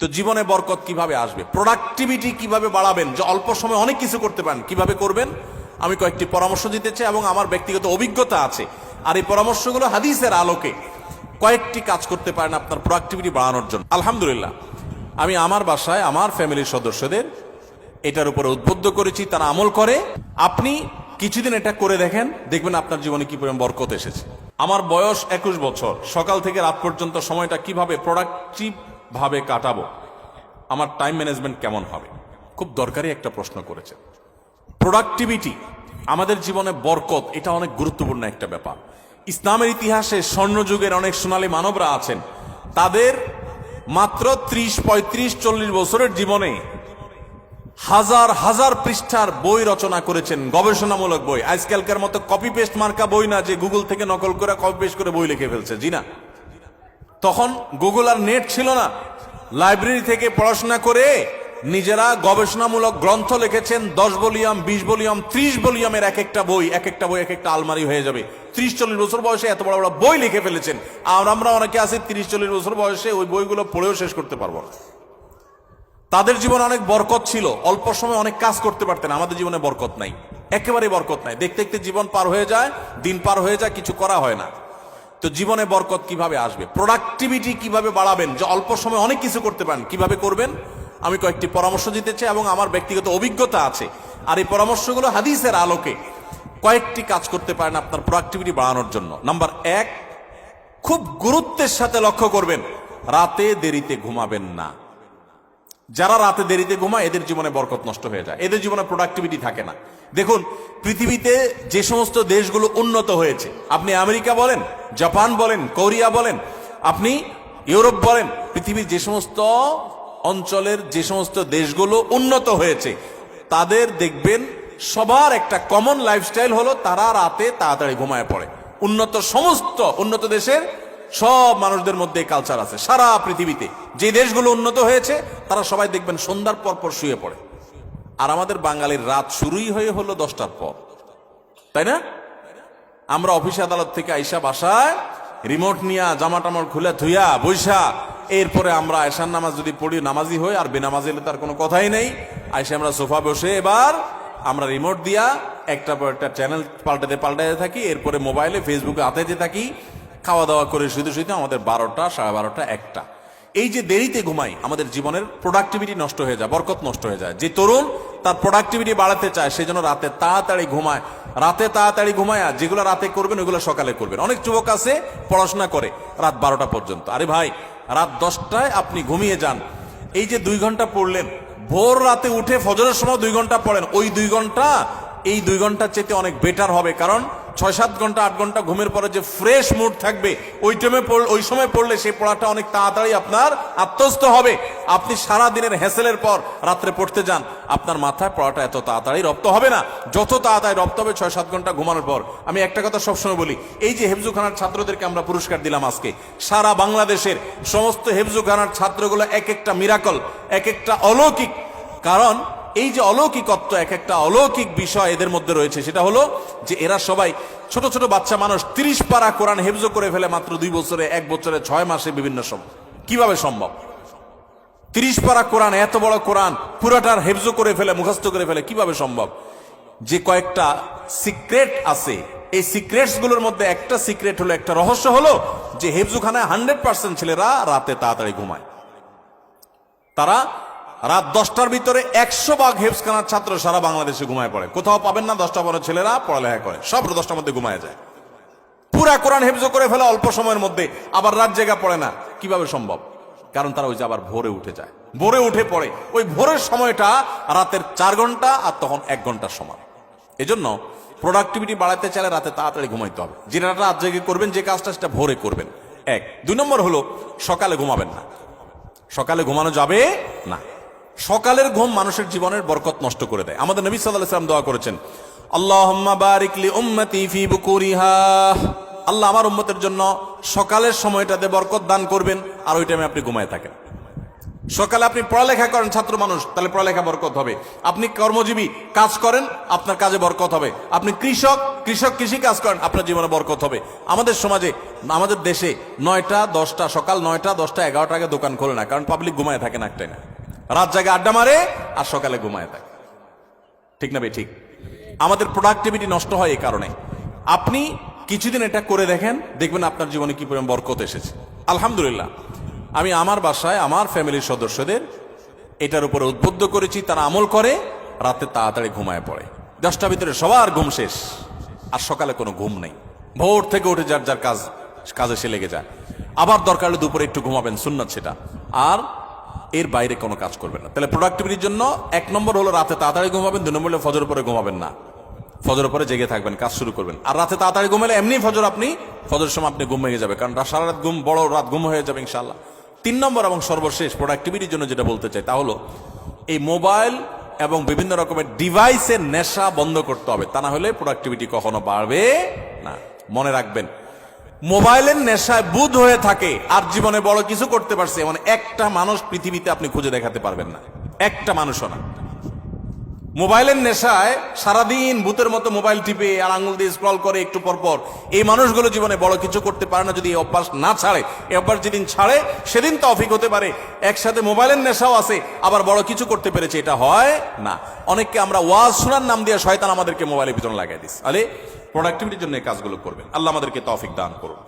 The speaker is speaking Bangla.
তো জীবনে বরকত কীভাবে আসবে? প্রোডাক্টিভিটি কীভাবে বাড়াবেন? যে অল্প সময় অনেক কিছু করতে পারেন, কীভাবে করবেন? আমি কয়েকটি পরামর্শ দিতে চাই এবং আমার ব্যক্তিগত অভিজ্ঞতা আছে। আর এই পরামর্শগুলো হাদিসের আলোকে কয়েকটি কাজ করতে পারেন আপনার প্রোডাক্টিভিটি বাড়ানোর জন্য। আলহামদুলিল্লাহ, আমি আমার বাসায় আমার ফ্যামিলির সদস্যদের এটার উপরে উদ্বুদ্ধ করেছি, তারা আমল করে। আপনি কিছুদিন এটা করে দেখেন, দেখবেন আপনার জীবনে কি পরিমাণ বরকত এসেছে। আমার বয়স একুশ বছর, সকাল থেকে রাত পর্যন্ত সময়টা কীভাবে প্রোডাক্টিভ ভাবে কাটাবো। আমার টাইম ম্যানেজমেন্ট কেমন হবে? খুব দরকারি একটা প্রশ্ন করেছে। প্রোডাক্টিভিটি আমাদের জীবনে বরকত, এটা অনেক গুরুত্বপূর্ণ একটা ব্যাপার। ইসলামের ইতিহাসে স্বর্ণযুগের অনেক সোনালী মানবরা আছেন। তাদের মাত্র ত্রিশ, পঁয়ত্রিশ, চল্লিশ বছরের জীবনে হাজার হাজার পৃষ্ঠার বই রচনা করেছেন। গবেষণামূলক বই। আজকালকার মতো কপি পেস্ট মার্কা বই না যে গুগল থেকে নকল করে কপি পেস্ট করে বই লিখে ফেলছে। জি না। তখন গুগল আর নেট ছিল না। লাইব্রেরি থেকে পড়াশোনা করে নিজেরা গবেষণামূলক গ্রন্থ লিখেছেন, দশ বলিয়াম বিশ বলিয়াম ত্রিশ বলিয়ামের এক একটা বই এক একটা বই এক একটা আলমারি হয়ে যাবে। ত্রিশ চল্লিশ বছর বয়সে এত বড় বড় বই লিখে ফেলেছেন। আর আমরা অনেকে আছি তিরিশ চল্লিশ বছর বয়সে ওই বইগুলো পড়েও শেষ করতে পারব না। তাদের জীবনে অনেক বরকত ছিল। অল্প সময় অনেক কাজ করতে পারতেন। আমাদের জীবনে বরকত নাই। একেবারে বরকত নাই। দেখতে দেখতে জীবন পার হয়ে যায়, দিন পার হয়ে যায়, কিছু করা হয় না। তো জীবনে বরকত কীভাবে আসবে? প্রোডাক্টিভিটি কীভাবে বাড়াবেন? যে অল্প সময় অনেক কিছু করতে পারেন, কীভাবে করবেন? আমি কয়েকটি পরামর্শ দিতে চাই এবং আমার ব্যক্তিগত অভিজ্ঞতা আছে। আর এই পরামর্শগুলো হাদিসের আলোকে কয়েকটি কাজ করতে পারেন আপনার প্রোডাক্টিভিটি বাড়ানোর জন্য। নাম্বার এক, খুব গুরুত্বের সাথে লক্ষ্য করবেন। রাতে দেরিতে ঘুমাবেন না। যারা রাতে দেরিতে ঘুমায়, এদের জীবনে বরকত নষ্ট হয়ে যায়। এদের জীবনে প্রোডাক্টিভিটি থাকে না। দেখুন, পৃথিবীতে যে সমস্ত দেশগুলো উন্নত হয়েছে, আপনি আমেরিকা বলেন, জাপান বলেন, কোরিয়া বলেন, আপনি ইউরোপ বলেন, পৃথিবীর যে সমস্ত অঞ্চলের যে সমস্ত দেশগুলো উন্নত হয়েছে, তাদের দেখবেন সবার একটা কমন লাইফস্টাইল হলো তারা রাতে তাড়াতাড়ি ঘুমায় পড়ে। উন্নত সমস্ত, উন্নত দেশের সব মানুষদের মধ্যে কালচার আছে। সারা পৃথিবীতে যে দেশগুলো উন্নত হয়েছে, তারা সবাই দেখবেন সন্ধ্যার পর পর শুয়ে পড়ে। আর আমাদের বাঙালির রাত শুরুই হয়ে হলো দশটার পর। তাই না? আমরা অফিস আদালত থেকে আইসা বাসায় রিমোট নিয়া জামা টামা খুলে ধুইয়া বৈশা এরপরে আমরা আয়সার নামাজ যদি পড়ি, নামাজি হই, আর বেনামাজি হলে তার কোনো কথাই নেই। আইসা আমরা সোফা বসে এবার আমরা রিমোট দিয়া একটা পর একটা চ্যানেল পাল্টাতে পাল্টাতে থাকি, এরপরে মোবাইলে ফেসবুকে আতাইতে থাকি খাওয়া দাওয়া করে শুধু শুধু আমাদের বারোটা, সাড়ে বারোটা, একটা। এই যে দেরিতে ঘুমাই, আমাদের জীবনের প্রোডাক্টিভিটি নষ্ট হয়ে যায়, বরকত নষ্ট হয়ে যায়। যে তরুণ তার প্রোডাক্টিভিটি বাড়াতে চায় সেই জন্য রাতে তাড়াতাড়ি ঘুমায়। রাতে তাড়াতাড়ি ঘুমায় আর যেগুলো রাতে করবেন ওইগুলো সকালে করবেন। অনেক যুবক আছে, পড়াশোনা করে রাত বারোটা পর্যন্ত। আরে ভাই, রাত দশটায় আপনি ঘুমিয়ে যান। এই যে দুই ঘণ্টা পড়লেন, ভোর রাতে উঠে ফজরের সময় দুই ঘণ্টা পড়েন। ওই দুই ঘণ্টা, এই দুই ঘণ্টার চেয়ে অনেক বেটার হবে। কারণ ছয় সাত ঘণ্টা, আট ঘণ্টা ঘুমের পরে যে ফ্রেশ মুড থাকবে, ওই টাইমে ওই সময় পড়লে সেই পড়াটা অনেক তাড়াতাড়ি আপনার আত্মস্থ হবে। আপনি সারা দিনের হ্যাসেলের পর রাত্রে পড়তে যান, আপনার মাথায় পড়াটা এত তাড়াতাড়ি রপ্ত হবে না। যত তাড়াতাড়ি রপ্ত হবে ছয় সাত ঘণ্টা ঘুমানোর পর। আমি একটা কথা সবসময় বলি, এই যে হেফজুখানার ছাত্রদেরকে আমরা পুরস্কার দিলাম আজকে, সারা বাংলাদেশের সমস্ত হেফজুখানার ছাত্রগুলো এক একটা মিরাকল এক একটা অলৌকিক। কারণ এই যে অলৌকিকত্ব, এক একটা অলৌকিক বিষয় এদের মধ্যে রয়েছে, সেটা হলো যে এরা সবাই ছোট ছোট বাচ্চা মানুষ, তিরিশ পারা কোরআন হেফজ করে ফেলে মাত্র দুই বছরে, এক বছরে ছয় মাসে বিভিন্ন সময় কীভাবে সম্ভব? তিরিশ পারা কোরআন, এত বড় কোরআন, পুরাটার হেফজ করে ফেলে, মুখস্থ করে ফেলে, কীভাবে সম্ভব? যে কয়েকটা সিক্রেট আছে, এই সিক্রেটসগুলোর মধ্যে একটা সিক্রেট হলো, একটা রহস্য হলো যে হেফজুখানায় হান্ড্রেড পার্সেন্ট ছেলেরা রাতে তাড়াতাড়ি ঘুমায়। তারা রাত দশটার ভিতরে একশো ভাগ হেফসখানার ছাত্র সারা বাংলাদেশে ঘুমায় পড়ে। কোথাও পাবেন না, দশটা বড় ছেলেরা পড়ালেখা করে। সব দশটার মধ্যে ঘুমায় যায়। পুরা কোরআন হেফজ করে ফেলে অল্প সময়ের মধ্যে, আবার রাত জায়গা পড়ে না। কীভাবে সম্ভব? কারণ তারা ওই যে আবার ভোরে উঠে যায়। ভোরে উঠে পড়ে। ওই ভোরের সময়টা রাতের চার ঘণ্টা আর তখন এক ঘণ্টার সময় এজন্য প্রোডাক্টিভিটি বাড়াতে চাইলে রাতে তাড়াতাড়ি ঘুমাইতে হবে। যেটা রাত জেগে করবেন, যে কাজটা সেটা ভোরে করবেন। এক। দুই নম্বর হলো, সকালে ঘুমাবেন না। সকালে ঘুমানো যাবে না। সকালের ঘুম মানুষের জীবনের বরকত নষ্ট করে দেয়। আমাদের নবী সাল্লাহ সাল্লাম দোয়া করেছেন, আল্লাহুম্মা বারিকলি উম্মতি ফি বুকুরিহা। আল্লাহ আমার উম্মতের জন্য সকালের সময়টাতে বরকত দান করবেন, আর ওই টাইমে আপনি ঘুমায় থাকেন। সকালে আপনি পড়ালেখা করেন, ছাত্র মানুষ, তাহলে পড়ালেখা বরকত হবে। আপনি কর্মজীবী কাজ করেন, আপনার কাজে বরকত হবে। আপনি কৃষক কৃষক কৃষি কাজ করেন, আপনার জীবনে বরকত হবে। আমাদের সমাজে, আমাদের দেশে নয়টা, দশটা, সকাল নয়টা, দশটা, এগারোটা আগে দোকান খোলে না, কারণ পাবলিক ঘুমায় থাকে না একটাই না। রাত জায়গায় আড্ডা মারে আর সকালে ঘুমায় থাকে। ঠিক না বে ঠিক। আমাদের প্রোডাক্টিভিটি নষ্ট হয় এই কারণে। আপনি কিছুদিন এটা করে দেখেন, দেখবেন আপনার জীবনে কি পরিমাণ বরকত এসেছে। আলহামদুলিল্লাহ। আমি আমার বাসায় আমার ফ্যামিলির সদস্যদের এটার উপরে উদ্বুদ্ধ করেছি, তারা আমল করে, রাতে তাড়াতাড়ি ঘুমায় পড়ে। দশটা ভিতরে সবার ঘুম শেষ, আর সকালে কোনো ঘুম নেই। ভোর থেকে উঠে যার যার কাজ, কাজে সে লেগে যায়। আবার দরকার হলে দুপুরে একটু ঘুমাবেন, সুন্নাত সেটা। আর এর বাইরে কোনো কাজ করবেন না। তাহলে প্রোডাক্টিভিটির জন্য এক নম্বর হলো রাতে তাড়াতাড়ি ঘুমাবেন দুই নম্বর হলো ফজর পরে ঘুমাবেন না। ফজর পরে জেগে থাকবেন, কাজ শুরু করবেন। আর রাতে তাড়াতাড়ি ঘুমালে এমনি ফজর আপনি ফজর সময় আপনি ঘুম ভেঙে যাবে। কারণ সারা রাত ঘুম, বড় রাত ঘুম হয়ে যাবে ইনশাল্লাহ তিন নম্বর এবং সর্বশেষ প্রোডাক্টিভিটির জন্য যেটা বলতে চাই তা হলো, এই মোবাইল এবং বিভিন্ন রকমের ডিভাইসের নেশা বন্ধ করতে হবে। তা না হলে প্রোডাক্টিভিটি কখনো বাড়বে না। মনে রাখবেন মোবাইলের নেশায় বুধ হয়ে থাকে, আর জীবনে বড় কিছু করতে পারছে মানে একটা মানুষ পৃথিবীতে আপনি খুঁজে দেখাতে পারবেন না। একটা মানুষও না। মোবাইলের নেশায় সারাদিন ভূতের মতো মোবাইল টিপে আর আঙুল দিয়ে স্ক্রল করে একটু পর পর। এই মানুষগুলো জীবনে বড় কিছু করতে পারে না, যদি এই অভ্যাস না ছাড়ে। এই অভ্যাস যেদিন ছাড়ে, সেদিন তৌফিক হতে পারে। একসাথে মোবাইলের নেশাও আছে, আবার বড় কিছু করতে পেরেছে, এটা হয় না। অনেককে আমরা ওয়াজ শোনার নাম দিয়ে শয়তান আমাদেরকে মোবাইলের ভিতরে লাগাই দিস আলে প্রোডাক্টিভিটির জন্য এই কাজগুলো করবেন। আল্লাহ আমাদেরকে তৌফিক দান করুন।